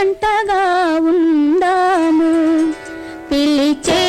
జంటగా ఉందాము. పిలిచే